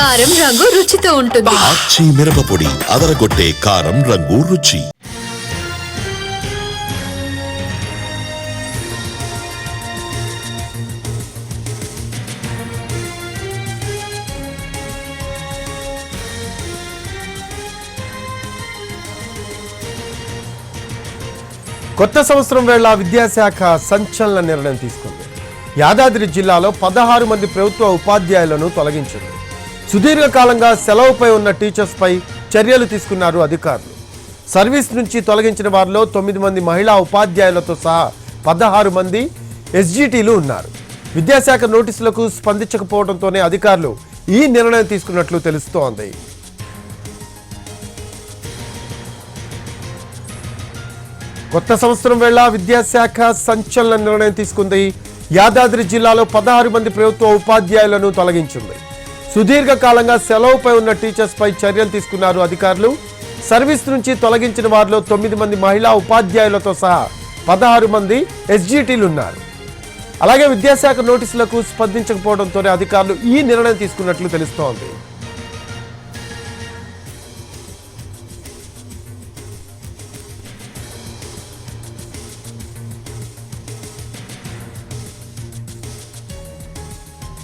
కారం రంగు రుచితో ఉంటుంది. ఆచి మిరపపొడి అదరగొట్టే కారం రంగు రుచి. కొత్త సంవత్సరం వేళ విద్యాశాఖ సంచలన నిర్ణయం తీసుకుంది. యాదాద్రి జిల్లాలో పదహారు మంది ప్రభుత్వ ఉపాధ్యాయులను తొలగించింది. సుదీర్ఘకాలంగా సెలవుపై ఉన్న టీచర్స్పై చర్యలు తీసుకున్నారు అధికారులు. సర్వీస్ నుంచి తొలగించిన వారిలో తొమ్మిది మంది మహిళా ఉపాధ్యాయులతో సహా పదహారు మంది ఎస్జిటీలు ఉన్నారు. విద్యాశాఖ నోటీసులకు స్పందించకపోవడంతోనే అధికారులు ఈ నిర్ణయం తీసుకున్నట్లు తెలుస్తోంది. కొత్త సంవత్సరం వేళ విద్యాశాఖ సంచలన నిర్ణయం తీసుకుంది. యాదాద్రి జిల్లాలో పదహారు మంది ప్రభుత్వ ఉపాధ్యాయులను తొలగించింది. సుదీర్ఘకాలంగా సెలవుపై ఉన్న టీచర్స్ పై చర్యలు తీసుకున్నారు అధికారులు. సర్వీస్ నుంచి తొలగించిన వారిలో తొమ్మిది మంది మహిళా ఉపాధ్యాయులతో సహా పదహారు మంది ఎస్జీటీలు ఉన్నారు. అలాగే విద్యాశాఖ నోటీసులకు స్పందించకపోవడంతోనే అధికారులు ఈ నిర్ణయం తీసుకున్నట్లు తెలుస్తోంది.